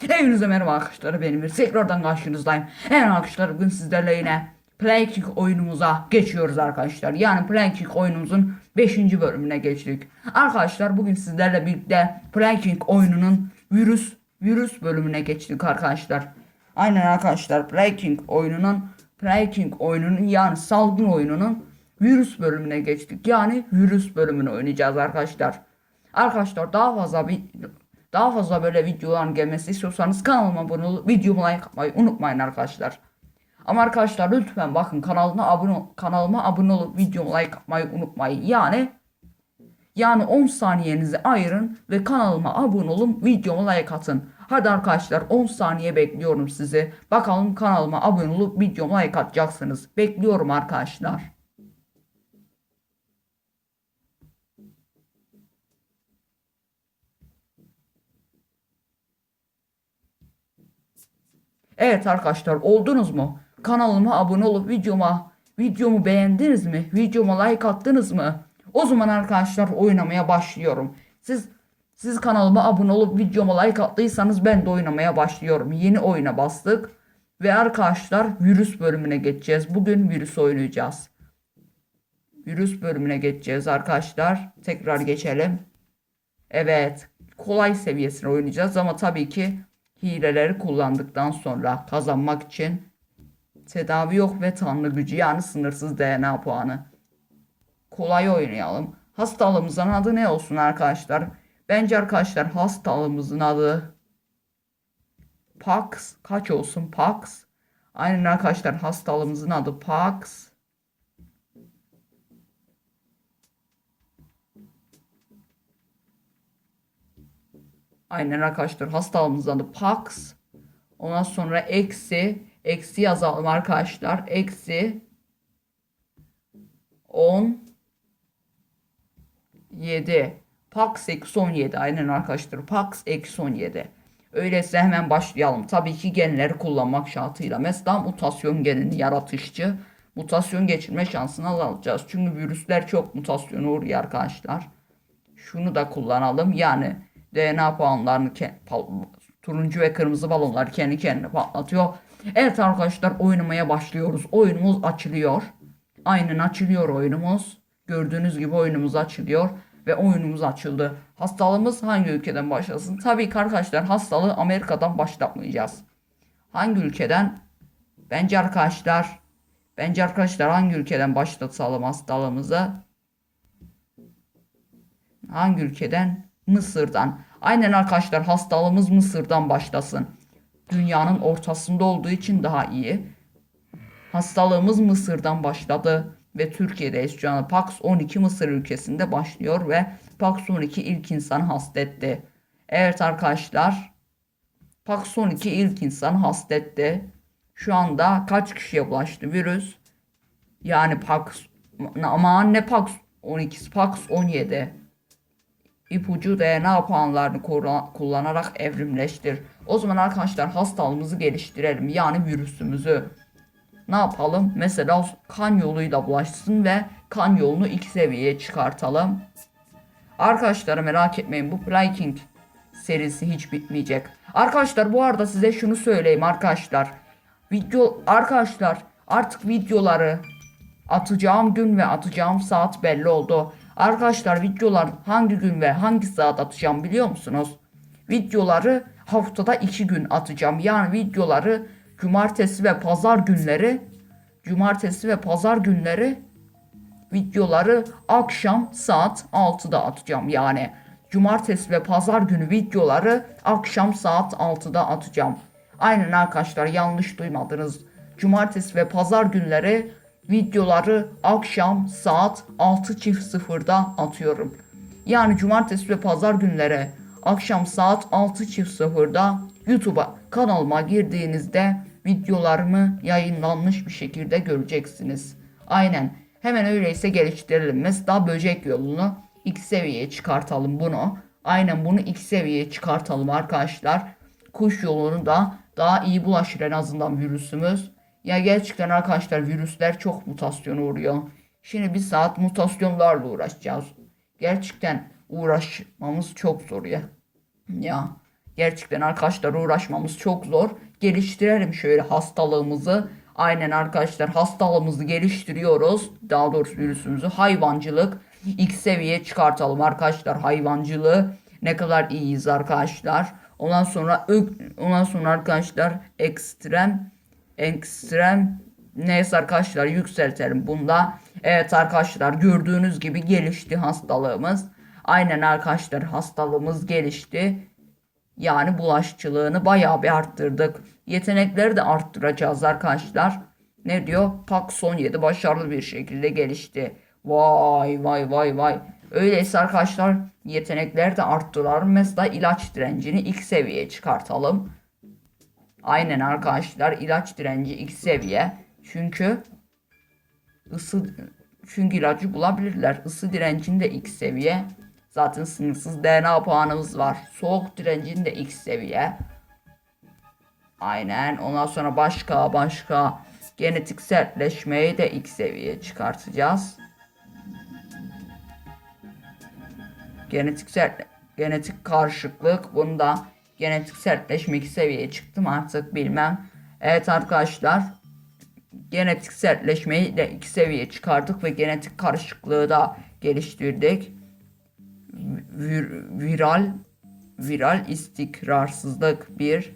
Hepinize merhaba arkadaşlar benim bir tekrardan karşınızdayım. Evet arkadaşlar bugün sizlerle yine Planking oyunumuza geçiyoruz arkadaşlar. Yani Planking oyunumuzun 5. bölümüne geçtik. Arkadaşlar bugün sizlerle birlikte Planking oyununun virüs virüs bölümüne geçtik arkadaşlar. Aynen arkadaşlar Planking oyununun Planking oyununun yani salgın oyununun virüs bölümüne geçtik. Yani virüs bölümünü oynayacağız arkadaşlar. Arkadaşlar daha fazla bir daha fazla böyle videoların gelmesi istiyorsanız kanalıma abone olup videomu like atmayı unutmayın arkadaşlar. Ama arkadaşlar lütfen bakın kanalıma abone kanalıma abone olup videomu like atmayı unutmayın. Yani yani 10 saniyenizi ayırın ve kanalıma abone olun videomu like atın. Hadi arkadaşlar 10 saniye bekliyorum sizi. Bakalım kanalıma abone olup videomu like atacaksınız. Bekliyorum arkadaşlar. Evet arkadaşlar oldunuz mu? Kanalıma abone olup videoma videomu beğendiniz mi? Videoma like attınız mı? O zaman arkadaşlar oynamaya başlıyorum. Siz siz kanalıma abone olup videoma like attıysanız ben de oynamaya başlıyorum. Yeni oyuna bastık ve arkadaşlar virüs bölümüne geçeceğiz. Bugün virüs oynayacağız. Virüs bölümüne geçeceğiz arkadaşlar. Tekrar geçelim. Evet. Kolay seviyesine oynayacağız ama tabii ki hileleri kullandıktan sonra kazanmak için tedavi yok ve tanrı gücü yani sınırsız DNA puanı. Kolay oynayalım. Hastalığımızın adı ne olsun arkadaşlar? Bence arkadaşlar hastalığımızın adı Pax kaç olsun Pax? Aynen arkadaşlar hastalığımızın adı Pax. Aynen arkadaşlar hastalığımızın adı Pax. Ondan sonra eksi. Eksi yazalım arkadaşlar. Eksi 10 7. Pax eksi 17. Aynen arkadaşlar. Pax eksi 17. Öyleyse hemen başlayalım. Tabii ki genleri kullanmak şartıyla. Mesela mutasyon genini yaratışçı. Mutasyon geçirme şansını alacağız. Çünkü virüsler çok mutasyona uğruyor arkadaşlar. Şunu da kullanalım. Yani DNA puanlarını turuncu ve kırmızı balonlar kendi kendine patlatıyor. Evet arkadaşlar oynamaya başlıyoruz. Oyunumuz açılıyor. Aynen açılıyor oyunumuz. Gördüğünüz gibi oyunumuz açılıyor ve oyunumuz açıldı. Hastalığımız hangi ülkeden başlasın? Tabii ki arkadaşlar hastalığı Amerika'dan başlatmayacağız. Hangi ülkeden? Bence arkadaşlar bence arkadaşlar hangi ülkeden başlatalım hastalığımızı? Hangi ülkeden? Mısır'dan. Aynen arkadaşlar hastalığımız Mısır'dan başlasın. Dünyanın ortasında olduğu için daha iyi. Hastalığımız Mısır'dan başladı ve Türkiye'deyiz şu an. Pax 12 Mısır ülkesinde başlıyor ve Pax 12 ilk insanı hastetti. Evet arkadaşlar. Pax 12 ilk insan hastetti. Şu anda kaç kişiye bulaştı virüs? Yani Pax ama ne Pax 12 Pax 17 ipucu DNA puanlarını kullanarak evrimleştir. O zaman arkadaşlar hastalığımızı geliştirelim. Yani virüsümüzü. Ne yapalım? Mesela kan yoluyla bulaşsın ve kan yolunu iki seviyeye çıkartalım. Arkadaşlar merak etmeyin bu Planking serisi hiç bitmeyecek. Arkadaşlar bu arada size şunu söyleyeyim arkadaşlar. Video arkadaşlar artık videoları atacağım gün ve atacağım saat belli oldu. Arkadaşlar videolar hangi gün ve hangi saat atacağım biliyor musunuz? Videoları haftada iki gün atacağım. Yani videoları cumartesi ve pazar günleri cumartesi ve pazar günleri videoları akşam saat 6'da atacağım. Yani cumartesi ve pazar günü videoları akşam saat 6'da atacağım. Aynen arkadaşlar yanlış duymadınız. Cumartesi ve pazar günleri videoları akşam saat 6.00'da atıyorum. Yani cumartesi ve pazar günleri akşam saat 6.00'da YouTube'a kanalıma girdiğinizde videolarımı yayınlanmış bir şekilde göreceksiniz. Aynen. Hemen öyleyse geliştirelim. Mesela böcek yolunu iki seviyeye çıkartalım bunu. Aynen bunu iki seviyeye çıkartalım arkadaşlar. Kuş yolunu da daha iyi bulaşır en azından virüsümüz. Ya gerçekten arkadaşlar virüsler çok mutasyona uğruyor. Şimdi bir saat mutasyonlarla uğraşacağız. Gerçekten uğraşmamız çok zor ya. Ya Gerçekten arkadaşlar uğraşmamız çok zor. Geliştirelim şöyle hastalığımızı. Aynen arkadaşlar hastalığımızı geliştiriyoruz. Daha doğrusu virüsümüzü hayvancılık ilk seviyeye çıkartalım arkadaşlar hayvancılığı. Ne kadar iyiyiz arkadaşlar. Ondan sonra ondan sonra arkadaşlar ekstrem ekstrem neyse arkadaşlar yükseltelim bunda. Evet arkadaşlar gördüğünüz gibi gelişti hastalığımız. Aynen arkadaşlar hastalığımız gelişti. Yani bulaşıcılığını bayağı bir arttırdık. Yetenekleri de arttıracağız arkadaşlar. Ne diyor? Pax 17 başarılı bir şekilde gelişti. Vay vay vay vay. Öyleyse arkadaşlar yetenekleri de arttıralım. Mesela ilaç direncini ilk seviyeye çıkartalım. Aynen arkadaşlar ilaç direnci ilk seviye. Çünkü ısı çünkü ilacı bulabilirler. Isı direncini de ilk seviye. Zaten sınırsız DNA puanımız var. Soğuk direncini de ilk seviye. Aynen. Ondan sonra başka başka genetik sertleşmeyi de ilk seviyeye çıkartacağız. Genetik sert genetik karışıklık bunu da genetik sertleşme iki seviyeye çıktım artık bilmem. Evet arkadaşlar genetik sertleşmeyi de iki seviyeye çıkardık ve genetik karışıklığı da geliştirdik. Vir- viral viral istikrarsızlık bir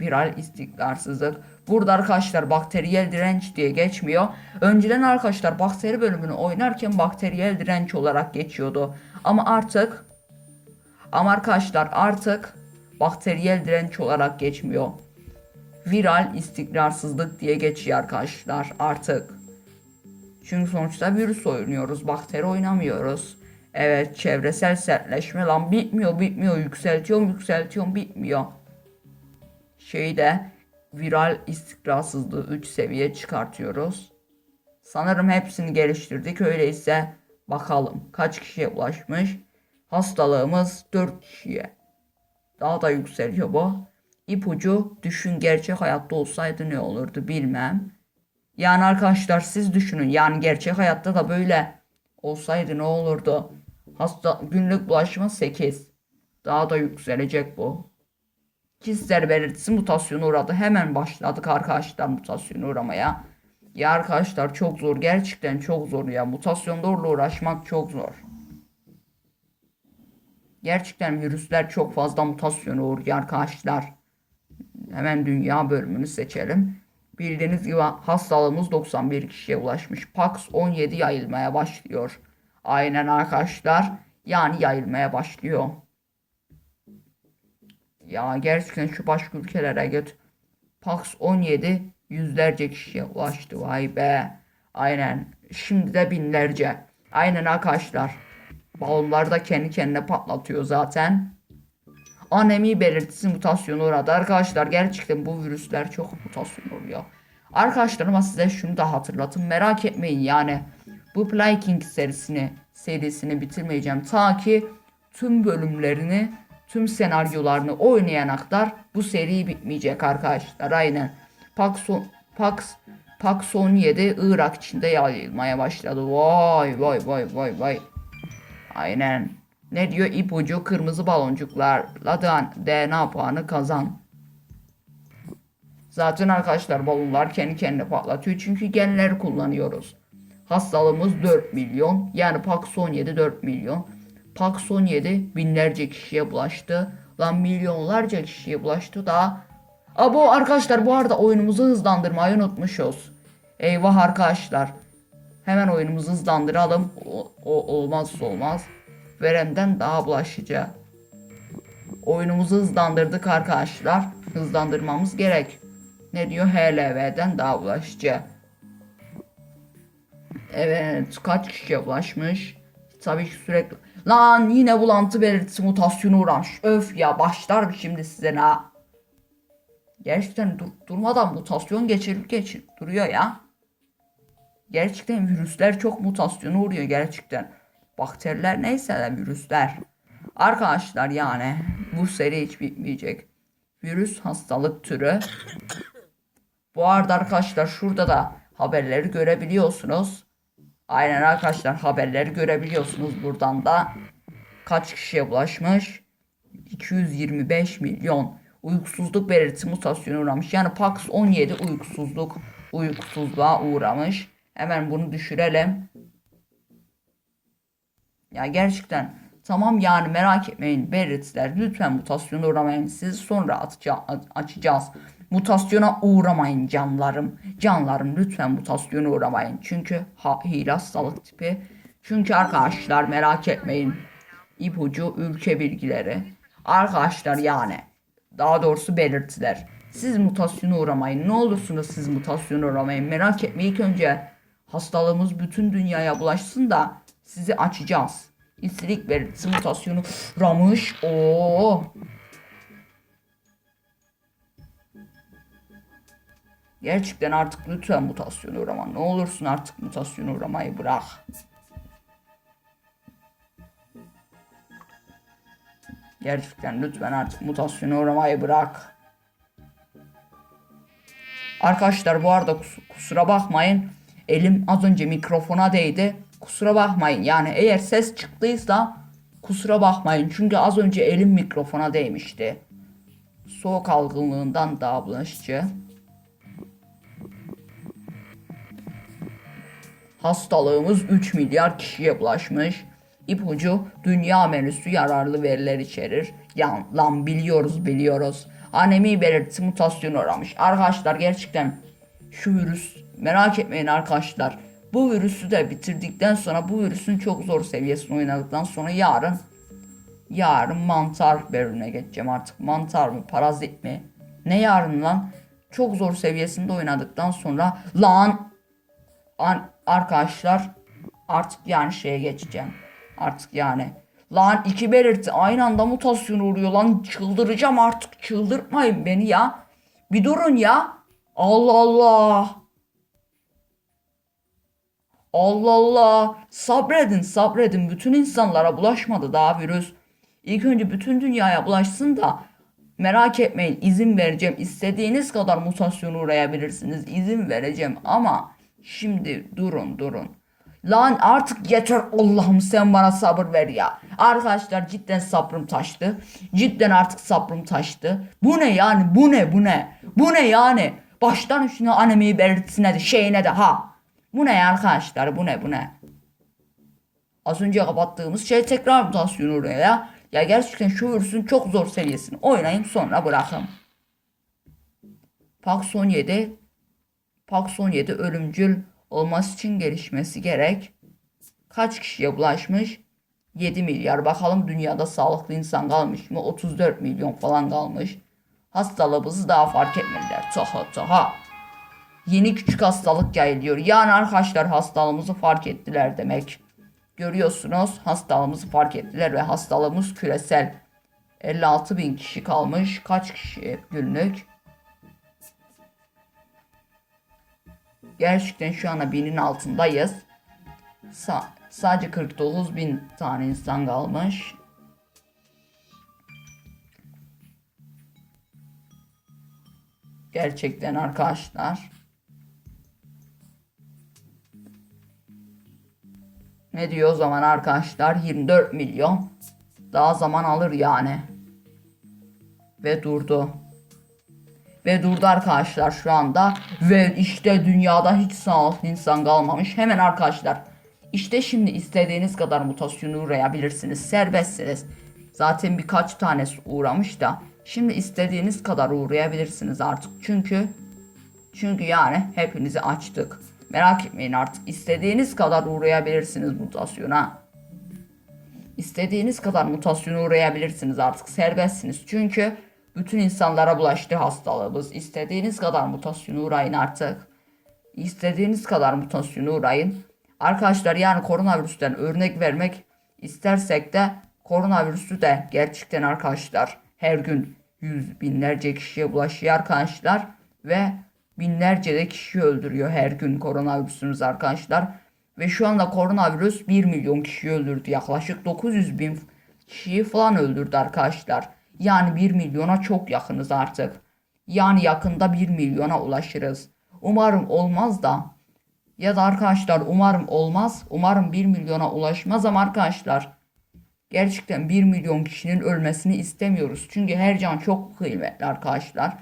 viral istikrarsızlık. Burada arkadaşlar bakteriyel direnç diye geçmiyor. Önceden arkadaşlar bakteri bölümünü oynarken bakteriyel direnç olarak geçiyordu. Ama artık ama arkadaşlar artık bakteriyel direnç olarak geçmiyor. Viral istikrarsızlık diye geçiyor arkadaşlar artık. Çünkü sonuçta virüs oynuyoruz, bakteri oynamıyoruz. Evet, çevresel sertleşme lan bitmiyor, bitmiyor. Yükseltiyorum, yükseltiyorum, bitmiyor. Şeyi de viral istikrarsızlığı 3 seviye çıkartıyoruz. Sanırım hepsini geliştirdik. Öyleyse bakalım kaç kişiye ulaşmış. Hastalığımız 4 kişiye. Daha da yükseliyor bu. İpucu düşün gerçek hayatta olsaydı ne olurdu bilmem. Yani arkadaşlar siz düşünün. Yani gerçek hayatta da böyle olsaydı ne olurdu? Hasta günlük bulaşma 8. Daha da yükselecek bu. Kişiler belirtisi mutasyona uğradı. Hemen başladık arkadaşlar mutasyona uğramaya. Ya arkadaşlar çok zor. Gerçekten çok zor ya. Mutasyonlarla uğraşmak çok zor. Gerçekten virüsler çok fazla mutasyona uğruyor arkadaşlar. Hemen dünya bölümünü seçelim. Bildiğiniz gibi hastalığımız 91 kişiye ulaşmış. Pax 17 yayılmaya başlıyor. Aynen arkadaşlar. Yani yayılmaya başlıyor. Ya gerçekten şu başka ülkelere git. Pax 17 yüzlerce kişiye ulaştı. Vay be. Aynen. Şimdi de binlerce. Aynen arkadaşlar. Balonlar da kendi kendine patlatıyor zaten. Anemi belirtisi mutasyonu uğradı. Arkadaşlar gerçekten bu virüsler çok mutasyon oluyor. Arkadaşlar ama size şunu da hatırlatın. Merak etmeyin yani. Bu Plague serisini serisini bitirmeyeceğim. Ta ki tüm bölümlerini tüm senaryolarını oynayana kadar bu seri bitmeyecek arkadaşlar. Aynen. Pax, Pax, Pax 17 Irak içinde yayılmaya başladı. Vay vay vay vay vay. Aynen. Ne diyor? İpucu kırmızı baloncuklarla DNA puanı kazan. Zaten arkadaşlar balonlar kendi kendine patlatıyor. Çünkü genleri kullanıyoruz. Hastalığımız 4 milyon. Yani Pax 17 4 milyon. Pax 17 binlerce kişiye bulaştı. Lan milyonlarca kişiye bulaştı da. Aa bu arkadaşlar bu arada oyunumuzu hızlandırmayı unutmuşuz. Eyvah arkadaşlar. Hemen oyunumuzu hızlandıralım. O, o olmazsa olmaz. Verem'den daha bulaşıcı. Oyunumuzu hızlandırdık arkadaşlar. Hızlandırmamız gerek. Ne diyor? HLV'den daha bulaşıcı. Evet. Kaç kişiye ulaşmış? Tabii ki sürekli. Lan yine bulantı belirtisi mutasyonu uğramış. Öf ya başlar şimdi size ha. Gerçekten dur durmadan mutasyon geçirip geçirip duruyor ya. Gerçekten virüsler çok mutasyona uğruyor gerçekten. Bakteriler neyse de virüsler. Arkadaşlar yani bu seri hiç bitmeyecek. Virüs hastalık türü. Bu arada arkadaşlar şurada da haberleri görebiliyorsunuz. Aynen arkadaşlar haberleri görebiliyorsunuz buradan da. Kaç kişiye bulaşmış? 225 milyon uykusuzluk belirtisi mutasyona uğramış. Yani PAX-17 uykusuzluk uykusuzluğa uğramış. Hemen bunu düşürelim. Ya gerçekten tamam yani merak etmeyin belirtiler lütfen mutasyona uğramayın sizi sonra atacağız, açacağız. Mutasyona uğramayın canlarım. Canlarım lütfen mutasyona uğramayın. Çünkü ha, hile hastalık tipi. Çünkü arkadaşlar merak etmeyin. İpucu ülke bilgileri. Arkadaşlar yani daha doğrusu belirtiler. Siz mutasyona uğramayın. Ne olursunuz siz mutasyona uğramayın. Merak etmeyin ilk önce hastalığımız bütün dünyaya bulaşsın da sizi açacağız. İstilik belirtisi mutasyonu uğramış. Oo. Gerçekten artık lütfen mutasyona uğrama. Ne olursun artık mutasyona uğramayı bırak. Gerçekten lütfen artık mutasyona uğramayı bırak. Arkadaşlar bu arada kus- kusura bakmayın. Elim az önce mikrofona değdi. Kusura bakmayın. Yani eğer ses çıktıysa kusura bakmayın. Çünkü az önce elim mikrofona değmişti. Soğuk algınlığından daha bulaşıcı. Hastalığımız 3 milyar kişiye bulaşmış. İpucu dünya menüsü yararlı veriler içerir. Yan, lan biliyoruz biliyoruz. Anemi belirtisi mutasyona uğramış. Arkadaşlar gerçekten şu virüs merak etmeyin arkadaşlar. Bu virüsü de bitirdikten sonra bu virüsün çok zor seviyesini oynadıktan sonra yarın yarın mantar bölümüne geçeceğim artık. Mantar mı parazit mi? Ne yarın lan? Çok zor seviyesinde oynadıktan sonra lan an, arkadaşlar artık yani şeye geçeceğim. Artık yani. Lan iki belirti aynı anda mutasyon oluyor lan çıldıracağım artık çıldırtmayın beni ya. Bir durun ya. Allah Allah. Allah Allah. Sabredin sabredin. Bütün insanlara bulaşmadı daha virüs. İlk önce bütün dünyaya bulaşsın da merak etmeyin izin vereceğim. İstediğiniz kadar mutasyona uğrayabilirsiniz. İzin vereceğim ama şimdi durun durun. Lan artık yeter Allah'ım sen bana sabır ver ya. Arkadaşlar cidden sabrım taştı. Cidden artık sabrım taştı. Bu ne yani bu ne bu ne? Bu ne yani? Baştan üstüne anemi belirtisine de şeyine de ha. Bu ne ya arkadaşlar bu ne bu ne? Az önce kapattığımız şey tekrar mutasyon oraya ya. Ya gerçekten şu virüsün çok zor seviyesini oynayın sonra bırakın. Pax 17 Pax 17 ölümcül olması için gelişmesi gerek. Kaç kişiye bulaşmış? 7 milyar. Bakalım dünyada sağlıklı insan kalmış mı? 34 milyon falan kalmış. Hastalığımızı daha fark etmediler. Taha taha. Yeni küçük hastalık yayılıyor. Yani arkadaşlar hastalığımızı fark ettiler demek. Görüyorsunuz hastalığımızı fark ettiler ve hastalığımız küresel. 56 bin kişi kalmış. Kaç kişi günlük? Gerçekten şu anda binin altındayız. Sa- sadece 49 bin tane insan kalmış. Gerçekten arkadaşlar. Ne diyor o zaman arkadaşlar? 24 milyon. Daha zaman alır yani. Ve durdu. Ve durdu arkadaşlar şu anda. Ve işte dünyada hiç sağlıklı insan kalmamış. Hemen arkadaşlar. İşte şimdi istediğiniz kadar mutasyona uğrayabilirsiniz. Serbestsiniz. Zaten birkaç tanesi uğramış da. Şimdi istediğiniz kadar uğrayabilirsiniz artık. Çünkü çünkü yani hepinizi açtık. Merak etmeyin artık. istediğiniz kadar uğrayabilirsiniz mutasyona. İstediğiniz kadar mutasyona uğrayabilirsiniz artık. Serbestsiniz. Çünkü bütün insanlara bulaştı hastalığımız. İstediğiniz kadar mutasyona uğrayın artık. İstediğiniz kadar mutasyona uğrayın. Arkadaşlar yani koronavirüsten örnek vermek istersek de koronavirüsü de gerçekten arkadaşlar her gün yüz binlerce kişiye bulaşıyor arkadaşlar ve binlerce de kişi öldürüyor her gün koronavirüsümüz arkadaşlar. Ve şu anda koronavirüs 1 milyon kişi öldürdü. Yaklaşık 900 bin kişiyi falan öldürdü arkadaşlar. Yani 1 milyona çok yakınız artık. Yani yakında 1 milyona ulaşırız. Umarım olmaz da. Ya da arkadaşlar umarım olmaz. Umarım 1 milyona ulaşmaz ama arkadaşlar. Gerçekten 1 milyon kişinin ölmesini istemiyoruz. Çünkü her can çok kıymetli arkadaşlar.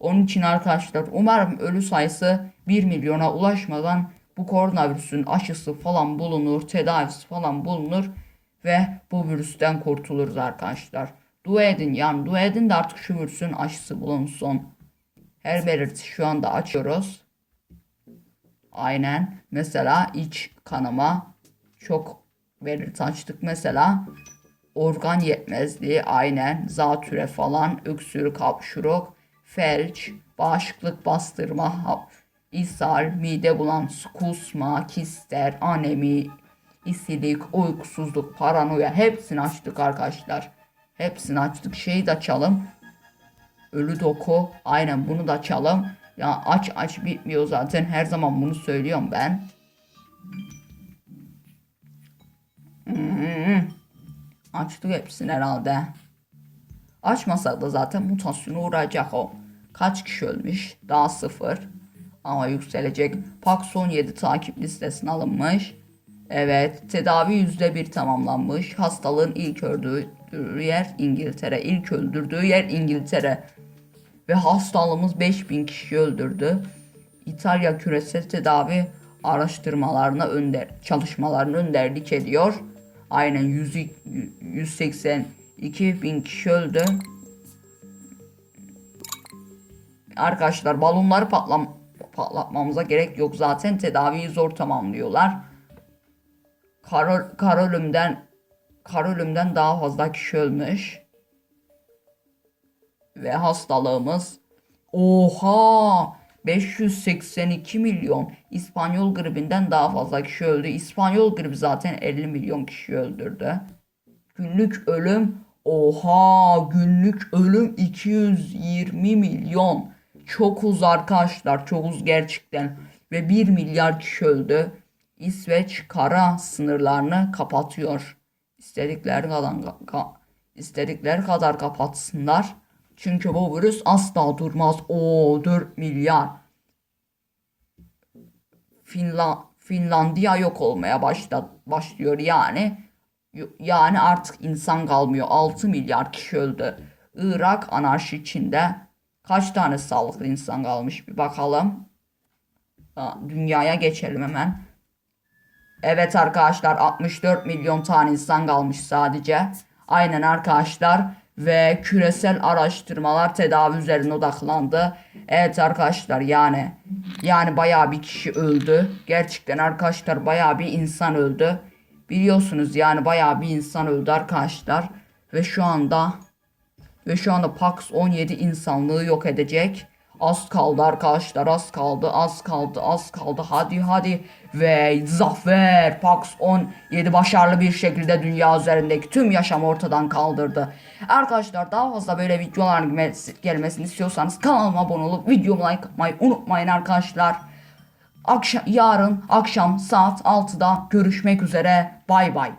Onun için arkadaşlar umarım ölü sayısı 1 milyona ulaşmadan bu koronavirüsün aşısı falan bulunur, tedavisi falan bulunur ve bu virüsten kurtuluruz arkadaşlar. Dua edin yani dua edin de artık şu virüsün aşısı bulunsun. Her belirti şu anda açıyoruz. Aynen. Mesela iç kanama çok belirti açtık. Mesela organ yetmezliği aynen zatüre falan öksürük hapşuruk felç bağışıklık bastırma hap, ishal mide bulantısı kusma kister anemi isilik uykusuzluk paranoya hepsini açtık arkadaşlar. Hepsini açtık. Şeyi de açalım ölü doku. Aynen bunu da açalım ya aç aç bitmiyor zaten. Her zaman bunu söylüyorum ben Hmm. Açtık hepsini herhalde. Açmasak da zaten mutasyona uğrayacak o. Kaç kişi ölmüş? Daha sıfır. Ama yükselecek. Pax 17 takip listesine alınmış. Evet. Tedavi %1 tamamlanmış. Hastalığın ilk öldürdüğü yer İngiltere. İlk öldürdüğü yer İngiltere. Ve hastalığımız 5000 kişi öldürdü. İtalya küresel tedavi araştırmalarına önder, çalışmalarını önderlik ediyor. Aynen 100, 182 bin kişi öldü. Arkadaşlar balonları patlam patlatmamıza gerek yok. Zaten tedaviyi zor tamamlıyorlar. Kar, kar ölümden kar ölümden daha fazla kişi ölmüş. Ve hastalığımız oha 582 milyon İspanyol gribinden daha fazla kişi öldü. İspanyol gribi zaten 50 milyon kişi öldürdü. Günlük ölüm oha günlük ölüm 220 milyon. Çok uz arkadaşlar çok uz gerçekten. Ve 1 milyar kişi öldü. İsveç kara sınırlarını kapatıyor. İstedikleri kadar, ka- istedikleri kadar kapatsınlar. Çünkü bu virüs asla durmaz. O 4 milyar. Finla Finlandiya yok olmaya başla başlıyor yani. Yani artık insan kalmıyor. 6 milyar kişi öldü. Irak anarşi içinde kaç tane sağlıklı insan kalmış bir bakalım. Dünyaya geçelim hemen. Evet arkadaşlar 64 milyon tane insan kalmış sadece. Aynen arkadaşlar ve küresel araştırmalar tedavi üzerine odaklandı. Evet arkadaşlar yani yani bayağı bir kişi öldü. Gerçekten arkadaşlar bayağı bir insan öldü. Biliyorsunuz yani bayağı bir insan öldü arkadaşlar. Ve şu anda ve şu anda Pax 17 insanlığı yok edecek. Az kaldı arkadaşlar az kaldı az kaldı az kaldı hadi hadi ve zafer Pax 17 başarılı bir şekilde dünya üzerindeki tüm yaşamı ortadan kaldırdı. Arkadaşlar daha fazla böyle gelmesi- gelmesini istiyorsanız kanalıma abone olup videomu like atmayı unutmayın arkadaşlar. Akşam, yarın akşam saat 6'da görüşmek üzere bay bay.